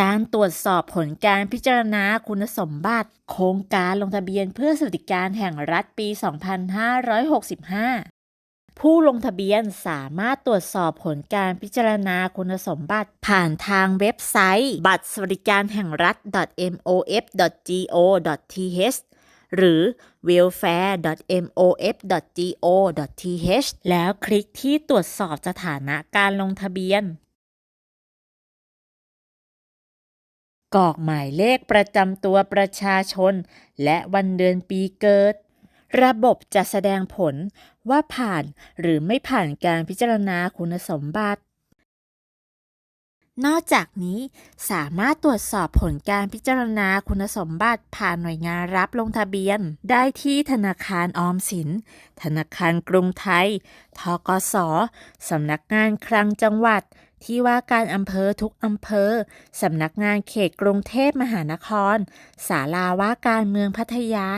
การตรวจสอบผลการพิจารณาคุณสมบัติ โครงการลงทะเบียนเพื่อสวัสดิการแห่งรัฐปี 2565 ผู้ลงทะเบียนสามารถตรวจสอบผลการพิจารณาคุณสมบัติ ผ่านทางเว็บไซต์ บัตรสวัสดิการแห่งรัฐ mof.go.th หรือ welfare.mof.go.th แล้วคลิกที่ตรวจสอบสถานะการลงทะเบียน กรอกหมายเลขประจำตัวประชาชน และวันเดือนปีเกิด ระบบจะแสดงผลว่าผ่านหรือไม่ผ่านการพิจารณาคุณสมบัติ นอกจากนี้สามารถตรวจสอบผลการพิจารณาคุณสมบัติผ่านหน่วยงานรับลงทะเบียน ได้ที่ธนาคารออมสิน ธนาคารกรุงไทย ทกสสำนักงานคลังจังหวัดที่ว่าการอำเภอทุกอำเภอ สำนักงานเขตกรุงเทพมหานคร ศาลาว่าการเมืองพัทยา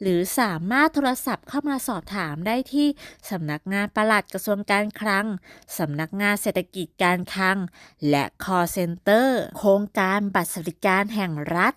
หรือสามารถโทรศัพท์เข้ามาสอบถามได้ที่ สำนักงานปลัดกระทรวงการคลัง สำนักงานเศรษฐกิจการคลัง และ call center โครงการบัตรสวัสดิการแห่งรัฐ